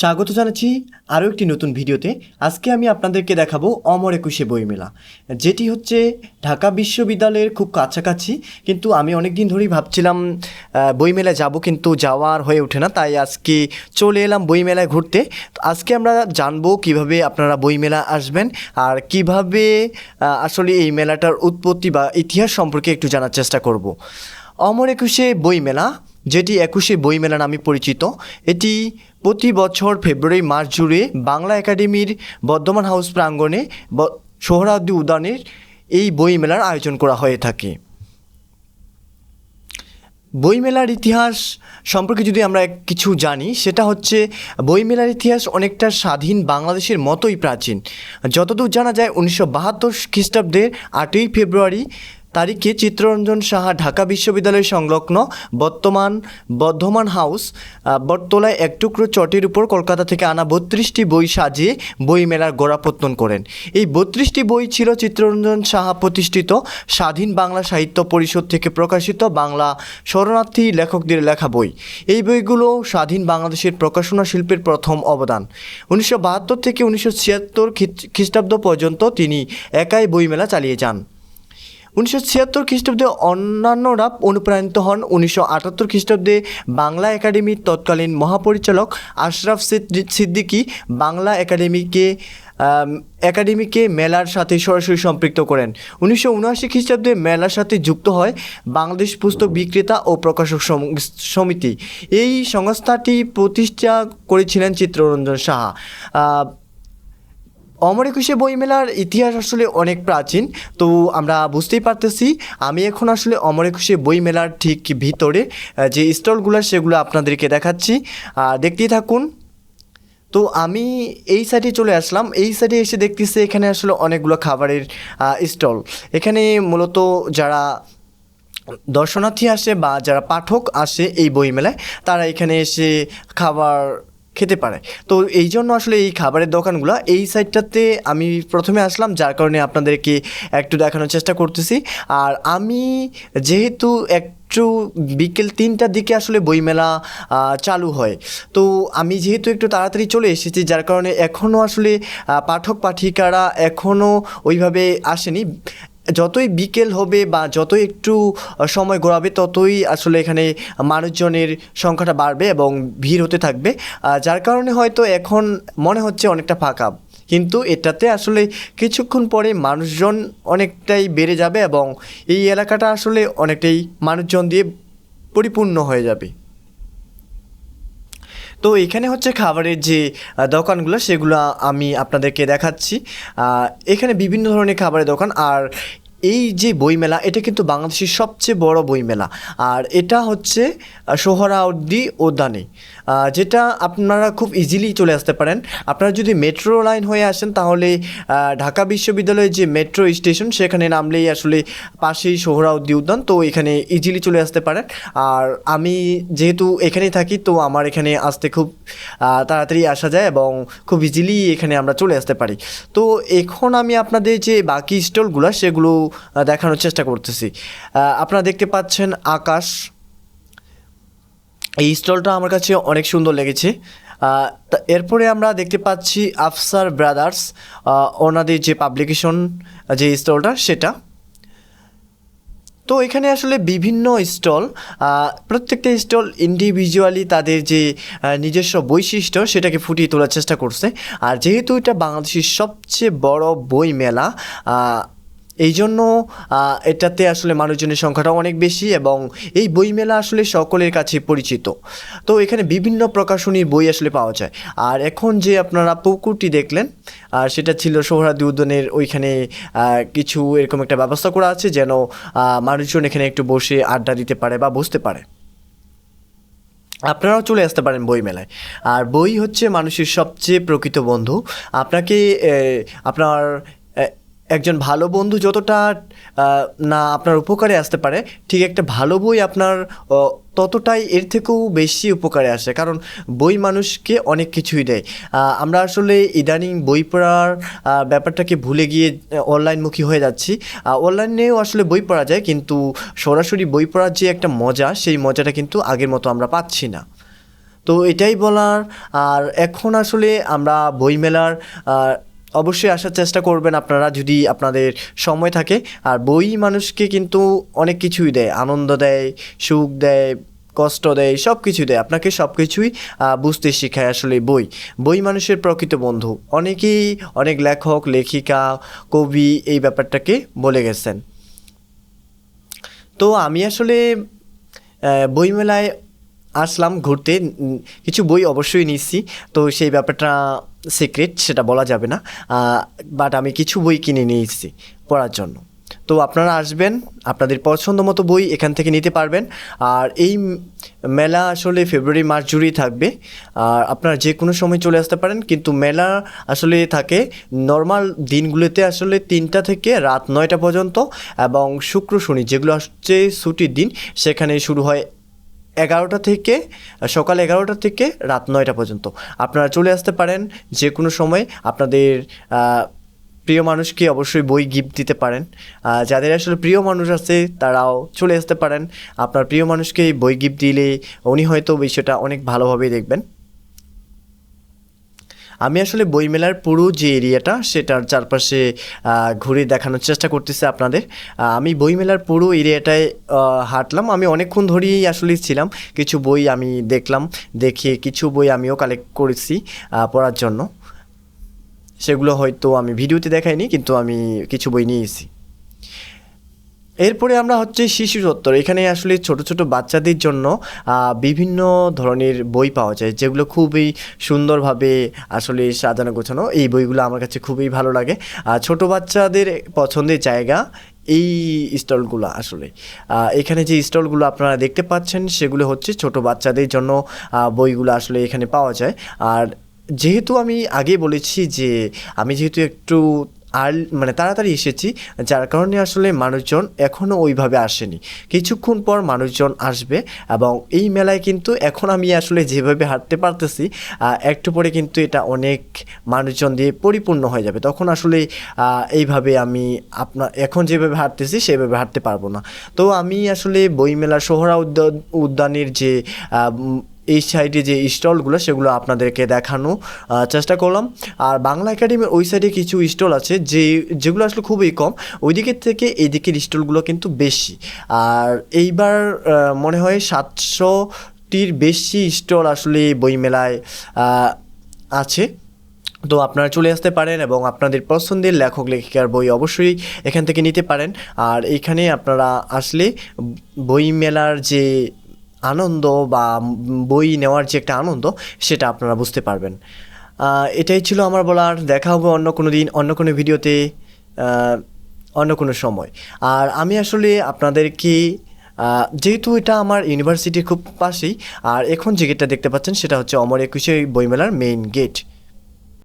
স্বাগত জানাচ্ছি আরও একটি নতুন ভিডিওতে। আজকে আমি আপনাদেরকে দেখাবো অমর একুশে বইমেলা, যেটি হচ্ছে ঢাকা বিশ্ববিদ্যালয়ের খুব কাছাকাছি, কিন্তু আমি অনেক দিন ধরেই ভাবছিলাম বইমেলায় যাব, কিন্তু যাওয়ার হয়ে ওঠে না, তাই আজকে চলে এলাম বইমেলায় ঘুরতে। আজকে আমরা জানব কীভাবে আপনারা বইমেলা আসবেন আর কীভাবে আসলে এই মেলাটার উৎপত্তি বা ইতিহাস সম্পর্কে একটু জানার চেষ্টা করব। অমর একুশে বইমেলা যেটি একুশে বইমেলা নামে পরিচিত। এটি প্রতি বছর ফেব্রুয়ারি মাস জুড়ে বাংলা একাডেমির বর্ধমান হাউস প্রাঙ্গণে সোহরাওয়ার্দী উদ্যানের এই বইমেলার আয়োজন করা হয়ে থাকে। বইমেলার ইতিহাস সম্পর্কে যদি আমরা কিছু জানি, সেটা হচ্ছে বইমেলার ইতিহাস অনেকটা স্বাধীন বাংলাদেশের মতোই প্রাচীন। যতদূর জানা যায়, উনিশশো বাহাত্তর খ্রিস্টাব্দের আটই ফেব্রুয়ারি তারিখে চিত্তরঞ্জন সাহা ঢাকা বিশ্ববিদ্যালয় সংলগ্ন বর্তমান বর্ধমান হাউস বটতলায় এক টুকরো চটের উপর কলকাতা থেকে আনা বত্রিশটি বই সাজিয়ে বইমেলার গোড়াপত্তন করেন। এই বত্রিশটি বই ছিল চিত্তরঞ্জন সাহা প্রতিষ্ঠিত স্বাধীন বাংলা সাহিত্য পরিষদ থেকে প্রকাশিত বাংলা শরণার্থী লেখকদের লেখা বই। এই বইগুলো স্বাধীন বাংলাদেশের প্রকাশনা শিল্পের প্রথম অবদান। উনিশশো বাহাত্তর থেকে উনিশশো ছিয়াত্তর খ্রিস্টাব্দ পর্যন্ত তিনি একাই বইমেলা চালিয়ে যান। উনিশশো ছিয়াত্তর খ্রিস্টাব্দে অন্যান্যরা অনুপ্রাণিত হন। উনিশশো আটাত্তর খ্রিস্টাব্দে বাংলা একাডেমির তৎকালীন মহাপরিচালক আশরাফ সিদ্দি- সিদ্দিকী বাংলা একাডেমিকে একাডেমিকে মেলার সাথে সরাসরি সম্পৃক্ত করেন। উনিশশো উনআশি খ্রিস্টাব্দে মেলার সাথে যুক্ত হয় বাংলাদেশ পুস্তক বিক্রেতা ও প্রকাশক সমিতি। এই সংস্থাটি প্রতিষ্ঠা করেছিলেন চিত্তরঞ্জন সাহা। অমর একুশে বইমেলার ইতিহাস আসলে অনেক প্রাচীন, তো আমরা বুঝতেই পারতেছি। আমি এখন আসলে অমর একুশে বইমেলার ঠিক ভিতরে যে স্টলগুলো, সেগুলো আপনাদেরকে দেখাচ্ছি। আর দেখতেই থাকুন। তো আমি এই সাইডে চলে আসলাম। এই সাইডে এসে দেখতেছি এখানে আসলে অনেকগুলো খাবারের স্টল। এখানে মূলত যারা দর্শনার্থী আসে বা যারা পাঠক আসে এই বইমেলায়, তারা এখানে এসে খাবার খেতে পারে। তো এই জন্য আসলে এই খাবারের দোকানগুলো এই সাইডটাতে আমি প্রথমে আসলাম, যার কারণে আপনাদেরকে একটু দেখানোর চেষ্টা করতেছি। আর আমি যেহেতু এক একটু বিকেল তিনটার দিকে আসলে বইমেলা চালু হয়। তো আমি যেহেতু একটু তাড়াতাড়ি চলে এসেছি, যার কারণে এখনও আসলে পাঠক পাঠিকারা এখনও ওইভাবে আসেনি। যতই বিকেল হবে বা যতই একটু সময় গড়াবে, ততই আসলে এখানে মানুষজনের সংখ্যাটা বাড়বে এবং ভিড় হতে থাকবে। যার কারণে হয়তো এখন মনে হচ্ছে অনেকটা ফাঁকা। কিন্তু এটাতে আসলে কিছুক্ষণ পরে মানুষজন অনেকটাই বেড়ে যাবে এবং এই এলাকাটা আসলে অনেকটাই মানুষজন দিয়ে পরিপূর্ণ হয়ে যাবে। তো এখানে হচ্ছে খাবারের যে দোকানগুলো, সেগুলো আমি আপনাদেরকে দেখাচ্ছি। এখানে বিভিন্ন ধরনের খাবারের দোকান। আর এই যে বইমেলা, এটা কিন্তু বাংলাদেশের সবচেয়ে বড় বইমেলা। আর এটা হচ্ছে সোহরাওয়ার্দী উদ্যানে যেটা আপনারা খুব ইজিলি চলে আসতে পারেন। আপনারা যদি মেট্রো লাইন হয়ে আসেন, তাহলে ঢাকা বিশ্ববিদ্যালয়ের যে মেট্রো স্টেশন সেখানে নামলেই আসলে পাশেই সোহরাওয়ার্দী উদ্যান, তো এখানে ইজিলি চলে আসতে পারেন। আর আমি যেহেতু এখানেই থাকি, তো আমার এখানে আসতে খুব তাড়াতাড়ি আসা যায় এবং খুব ইজিলি এখানে আমরা চলে আসতে পারি। তো এখন আমি আপনাদের যে বাকি স্টলগুলো সেগুলো দেখানোর চেষ্টা করতেছি। আপনারা দেখতে পাচ্ছেন আকাশ। এই স্টলটা আমার কাছে অনেক সুন্দর লেগেছে। এরপরে আমরা দেখতে পাচ্ছি আফসার ব্রাদার্স ওনাদের যে পাবলিকেশন, যে স্টলটা, সেটা। তো এখানে আসলে বিভিন্ন স্টল প্রত্যেকটা স্টল ইন্ডিভিজুয়ালি তাদের যে নিজস্ব বৈশিষ্ট্য, সেটাকে ফুটিয়ে তোলার চেষ্টা করছে। আর যেহেতু এটা বাংলাদেশের সবচেয়ে বড় বই মেলা এই জন্য এটাতে আসলে মানুষজনের সংখ্যাটা অনেক বেশি এবং এই বইমেলা আসলে সকলের কাছে পরিচিত। তো এখানে বিভিন্ন প্রকাশনীর বই আসলে পাওয়া যায়। আর এখন যে আপনারা পুকুরটি দেখলেন আর সেটা ছিল সোহরাদি উদ্যানের ওইখানে কিছু এরকম একটা ব্যবস্থা করা আছে যেন মানুষজন এখানে একটু বসে আড্ডা দিতে পারে বা বসতে পারে। আপনারাও চলে আসতে পারেন বই মেলায় আর বই হচ্ছে মানুষের সবচেয়ে প্রকৃত বন্ধু। আপনাকে আপনার একজন ভালো বন্ধু যতটা না আপনার উপকারে আসতে পারে, ঠিক একটা ভালো বই আপনার ততটাই এর থেকেও বেশি উপকারে আসে। কারণ বই মানুষকে অনেক কিছুই দেয়। আমরা আসলে ইদানিং বই পড়ার ব্যাপারটাকে ভুলে গিয়ে অনলাইনমুখী হয়ে যাচ্ছি। অনলাইনেও আসলে বই পড়া যায়, কিন্তু সরাসরি বই পড়ার যে একটা মজা, সেই মজাটা কিন্তু আগের মতো আমরা পাচ্ছি না। তো এটাই বলার, আর এখন আসলে আমরা বইমেলার অবশ্যই আসার চেষ্টা করবেন আপনারা যদি আপনাদের সময় থাকে। আর বই মানুষকে কিন্তু অনেক কিছুই দেয়। আনন্দ দেয়, সুখ দেয়, কষ্ট দেয় সব কিছু দেয়। আপনাকে সব কিছুই বুঝতে শেখায় আসলে বই। বই মানুষের প্রকৃত বন্ধু। অনেকেই অনেক লেখক, লেখিকা, কবি এই ব্যাপারটাকে বলে গেছেন। তো আমি আসলে বইমেলায় আসলাম, ঘুরতে। কিছু বই অবশ্যই নিচ্ছি তো সেই ব্যাপারটা সিক্রেট সেটা বলা যাবে না। বাট আমি কিছু বই কিনে নিয়েছি পড়ার জন্য। তো আপনারা আসবেন, আপনাদের পছন্দ মতো বই এখান থেকে নিতে পারবেন। আর এই মেলা আসলে ফেব্রুয়ারি মার্চ জুড়েই থাকবে। আর আপনারা যে কোনো সময় চলে আসতে পারেন, কিন্তু মেলা আসলে থাকে নর্মাল দিনগুলোতে আসলে তিনটা থেকে রাত নয়টা পর্যন্ত এবং শুক্র, শনি যেগুলো হচ্ছে ছুটির দিন, সেখানে শুরু হয় এগারোটা থেকে, সকাল এগারোটা থেকে রাত নয়টা পর্যন্ত। আপনারা চলে আসতে পারেন যে কোনো সময় আপনাদের প্রিয় মানুষকে অবশ্যই বই গিফট দিতে পারেন। যাদের আসলে প্রিয় মানুষ আছে, তারাও চলে আসতে পারেন। আপনার প্রিয় মানুষকে বই গিফট দিলে উনি হয়তো বিষয়টা অনেক ভালোভাবেই দেখবেন। আমি আসলে বইমেলার পুরো যে এরিয়াটা সেটার চারপাশে ঘুরে দেখানোর চেষ্টা করতেছি আপনাদের। আমি বইমেলার পুরো এরিয়াটায় হাঁটলাম। আমি অনেকক্ষণ ধরেই আসলে ছিলাম। কিছু বই আমি দেখলাম, দেখে কিছু বই আমিও কালেক্ট করেছি পড়ার জন্য। সেগুলো হয়তো আমি ভিডিওতে দেখাইনি, কিন্তু আমি কিছু বই নিয়েছি। এরপরে আমরা হচ্ছে শিশু চত্বর এখানে আসলে ছোট ছোট বাচ্চাদের জন্য বিভিন্ন ধরনের বই পাওয়া যায়, যেগুলো খুবই সুন্দরভাবে আসলে সাজানো গোছানো। এই বইগুলো আমার কাছে খুবই ভালো লাগে। আর ছোট বাচ্চাদের পছন্দের জায়গা এই স্টলগুলো আসলে। এখানে যে স্টলগুলো আপনারা দেখতে পাচ্ছেন, সেগুলো হচ্ছে ছোট বাচ্চাদের জন্য বইগুলো আসলে এখানে পাওয়া যায়। আর যেহেতু আমি আগে বলেছি যে, আমি যেহেতু একটু আর মানে তাড়াতাড়ি এসেছি, যার কারণে আসলে মানুষজন এখনও ওইভাবে আসেনি। কিছুক্ষণ পর মানুষজন আসবে এবং এই মেলায় কিন্তু এখন আমি আসলে যেভাবে হাঁটতে পারতেছি একটু পরে কিন্তু এটা অনেক মানুষজন দিয়ে পরিপূর্ণ হয়ে যাবে। তখন আসলে এইভাবে আমি আপনার এখন যেভাবে হাঁটতেছি সেভাবে হাঁটতে পারব না। তো আমি আসলে বইমেলা, সোহরা উদ্যান উদ্যানের যে এই সাইডে যে স্টলগুলো সেগুলো আপনাদেরকে দেখানো চেষ্টা করলাম। আর বাংলা একাডেমির ওই সাইডে কিছু স্টল আছে, যে, যেগুলো আসলে খুবই কম। ওই দিকের থেকে এই দিকের স্টলগুলো কিন্তু বেশি। আর এইবার মনে হয় সাতশোটির বেশি স্টল আসলে বইমেলায় আছে। তো আপনারা চলে আসতে পারেন এবং আপনাদের পছন্দের লেখক, লেখিকার বই অবশ্যই এখান থেকে নিতে পারেন। আর এখানে আপনারা আসলে বই মেলার যে আনন্দ বা বই নেওয়ার যে একটা আনন্দ, সেটা আপনারা বুঝতে পারবেন। এটাই ছিল আমার বলার। দেখা হবে অন্য কোনো দিন, অন্য কোনো ভিডিওতে অন্য কোনো সময়। আর আমি আসলে আপনাদেরকে যেহেতু এটা আমার ইউনিভার্সিটির খুব পাশেই, আর এখন যে গেটটা দেখতে পাচ্ছেন, সেটা হচ্ছে অমর একুশে বইমেলার মেইন গেট